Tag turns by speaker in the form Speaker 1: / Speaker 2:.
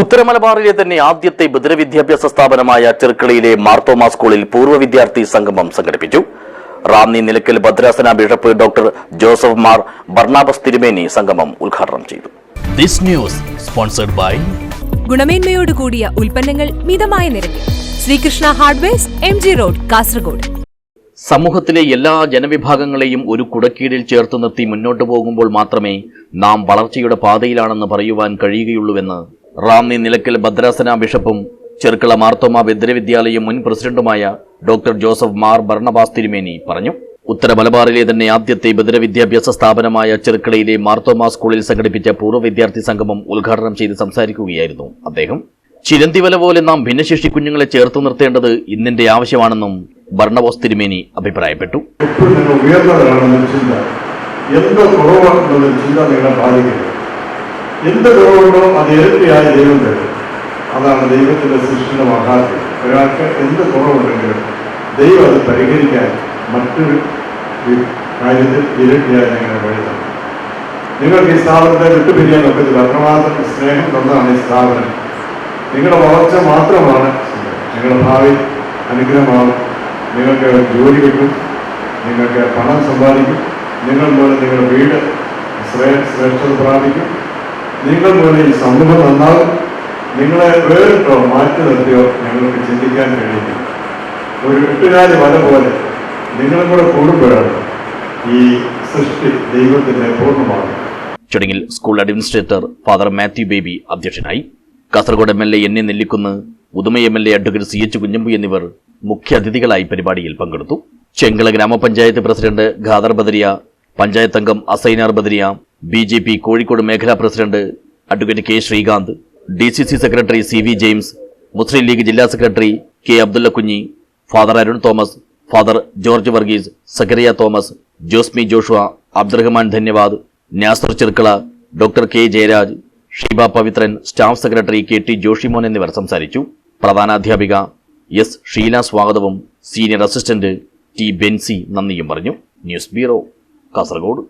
Speaker 1: ഉത്തരമലബാറിലെ തന്നെ ആദ്യത്തെ ബദിര വിദ്യാഭ്യാസ സ്ഥാപനമായ ചെറുക്കളയിലെ മാർത്തോമ സ്കൂളിൽ പൂർവ വിദ്യാർത്ഥി സംഗമം സംഘടിപ്പിച്ചു. റാന്നി നിലയ്ക്കൽ ഭദ്രാസന bishop doctor Joseph Mar Barnabas തിരുമേനി സംഗമം ഉദ്ഘാടനം ചെയ്തു.
Speaker 2: ദിസ് ന്യൂസ് സ്പോൺസർഡ് ബൈ
Speaker 3: ഗുണമേന്മയോട് കൂടിയ ഉൽപ്പന്നങ്ങൾ മിതമായ നിരക്കിൽ. Sreekrishna hardwares M G road Kasaragod.
Speaker 1: സമൂഹത്തിലെ എല്ലാ ജനവിഭാഗങ്ങളെയും ഒരു കുടക്കീഴിൽ ചേർത്ത് നിർത്തി മുന്നോട്ടു പോകുമ്പോൾ മാത്രമേ നാം വളർച്ചയുടെ പാതയിലാണെന്ന് പറയുവാൻ കഴിയുകയുള്ളൂവെന്ന് റാന്നി നിലക്കൽ ഭദ്രാസന ബിഷപ്പും ചെറുക്കള മാർത്തോമ ബദ്രവിദ്യാലയം മുൻ പ്രസിഡന്റുമായ ഡോക്ടർ ജോസഫ് മാർ ഭരണബാസ് തിരുമേനി പറഞ്ഞു. ഉത്തര മലബാറിലെ തന്നെ ആദ്യത്തെ ബദ്ര വിദ്യാഭ്യാസ സ്ഥാപനമായ ചെറുക്കളയിലെ മാർത്തോമ സ്കൂളിൽ സംഘടിപ്പിച്ച പൂർവ വിദ്യാർത്ഥി സംഗമം ഉദ്ഘാടനം ചെയ്ത് സംസാരിക്കുകയായിരുന്നു അദ്ദേഹം. ചിരന്തിവല പോലെ നാം ഭിന്നശേഷി കുഞ്ഞുങ്ങളെ ചേർത്ത് നിർത്തേണ്ടത് ഇന്നിന്റെ ആവശ്യമാണെന്നും ഭരണബോസ് തിരുമേനി അഭിപ്രായപ്പെട്ടു
Speaker 4: എന്തോ കുറവാണെന്നുള്ള ചിന്ത നിങ്ങളെ ബാധിക്കരുത്. എന്ത് കുറവുണ്ടോ അത് ഇരട്ടിയായി ദൈവം അതാണ് ദൈവത്തിന്റെ സൃഷ്ടിയുടെ മഹാത്മ്യം. ഒരാൾക്ക് എന്ത് കുറവുണ്ടെങ്കിലും ദൈവം അത് പരിഹരിക്കാൻ മറ്റൊരു കാര്യത്തിൽ ഇരട്ടിയായി നിങ്ങളെ വഴിതാണ് നിങ്ങൾക്ക് ഈ സ്ഥാപനത്തെ വിട്ടുപിരിയാൻ ഒക്കത്തില്ല. അത്രമാത്രം സ്നേഹം തന്നതാണ് ഈ സ്ഥാപനം. നിങ്ങളുടെ വളർച്ച മാത്രമാണ് നിങ്ങളുടെ ഭാവി അനുഗ്രഹമാണ് നിങ്ങൾക്ക് ജോലി കിട്ടും. നിങ്ങൾക്ക് പണം സമ്പാദിക്കും. നിങ്ങൾ മൂലം നിങ്ങളുടെ വീട് ശ്രേ- ശ്രേഷ്ഠത പ്രാപിക്കും. നിങ്ങൾ പോലെ ഈ സമൂഹം വന്നാൽ നിങ്ങളെ വേറിട്ടോ മാറ്റി നിർത്തിയോ ഞങ്ങൾക്ക് ചിന്തിക്കാൻ കഴിയില്ല. ഒരു എട്ടുകാലി വല പോലെ നിങ്ങളും കൂടെ കൂടുമ്പോഴാണ് ഈ സൃഷ്ടി ദൈവത്തിന്റെ പൂർണമാകുന്നത്.
Speaker 1: ചടങ്ങിൽ school administrator father Mathew Baby അധ്യക്ഷനായി Kasaragod M L A N A Nellikkunnu Uduma M L A advocate C H Kunhambu എന്നിവർ മുഖ്യാതിഥികളായി പരിപാടിയിൽ പങ്കെടുത്തു. ചെങ്കള ഗ്രാമപഞ്ചായത്ത് പ്രസിഡന്റ് ഖാദർ ബദരിയ പഞ്ചായത്ത് അംഗം Asainar Badariya B J P Kozhikode മേഖലാ president advocate K Sreekanth D C C secretary C V James Muslim League ജില്ലാ secretary K Abdulla Kunhi father Arun Thomas father George Varghese Zacharia Thomas Josmi Joshua Abdurahman ധന്യവാദ് Nasar Cherkala doctor K Jayaraj Sheeba Pavithran staff secretary K T Joshimon എന്നിവർ സംസാരിച്ചു. പ്രധാനാധ്യാപിക S Sheela സ്വാഗതവും senior assistant T Benzi നന്ദിയും പറഞ്ഞു. News bureau Kasaragod.